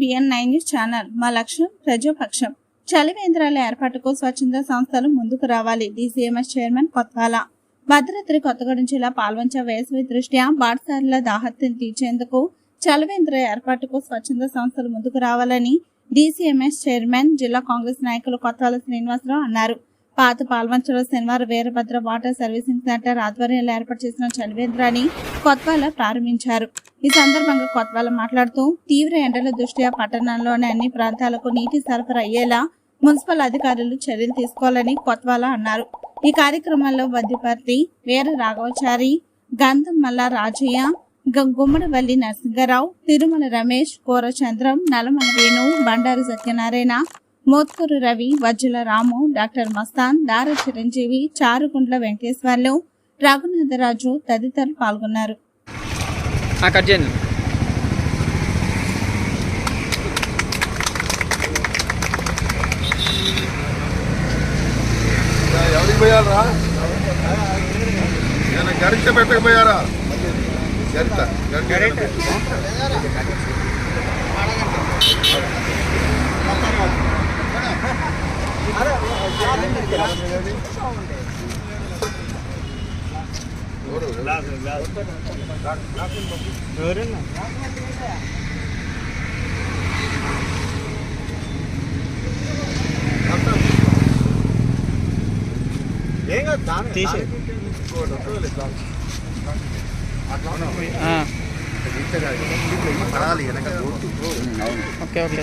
B N nine news channel. మా లక్ష్యం ప్రజాపక్షం. చలివేంద్రాల ఏర్పాటుకు స్వచ్ఛంద సంస్థలు ముందుకు రావాలి. DCMS chairman Kothwala. Bhadradri Kothagudem జిల్లా పాల్వంచ వేసవి దృష్ట్యా బాటసారుల దాహత్యం తీర్చేందుకు చలివేంద్ర ఏర్పాటుకు స్వచ్ఛంద సంస్థలు ముందుకు రావాలని డీసీఎంఎస్ చైర్మన్ జిల్లా కాంగ్రెస్ నాయకులు కొత్వాల శ్రీనివాసరావు అన్నారు. పాత పాల్వంచలో శనివారం వీరభద్ర వాటర్ సర్వీసింగ్ సెంటర్ ఆధ్వర్యంలో ఏర్పాటు చేసిన చలివేంద్రాన్ని కొత్వాల ప్రారంభించారు. ఈ సందర్భంగా కొత్వాల మాట్లాడుతూ తీవ్ర ఎండల దృష్ట్యా పట్టణంలోని అన్ని ప్రాంతాలకు నీటి సరఫరా అయ్యేలా మున్సిపల్ అధికారులు చర్యలు తీసుకోవాలని కొత్వాల అన్నారు. ఈ కార్యక్రమంలో వద్దిపర్తి వీర రాఘవచారి గంధం మల్ల రాజయ్య గ- గుమ్మడివల్లి నరసింగరావు తిరుమల రమేష్ కోరచంద్రం నలమల వేణు బండారు సత్యనారాయణ మోత్కూరు రవి వజ్జల రాము డాక్టర్ మస్తాన్ దార చిరంజీవి చారుగుండ్ల వెంకటేశ్వర్లు రఘునాథరాజు తదితరులు పాల్గొన్నారు. కట్ చేయండి ఎవరికి పోయారా నేను గరిట పెట్టకపోయారా గరిట గరిట ఆ, పడాలి వెనక ఓకే ఓకే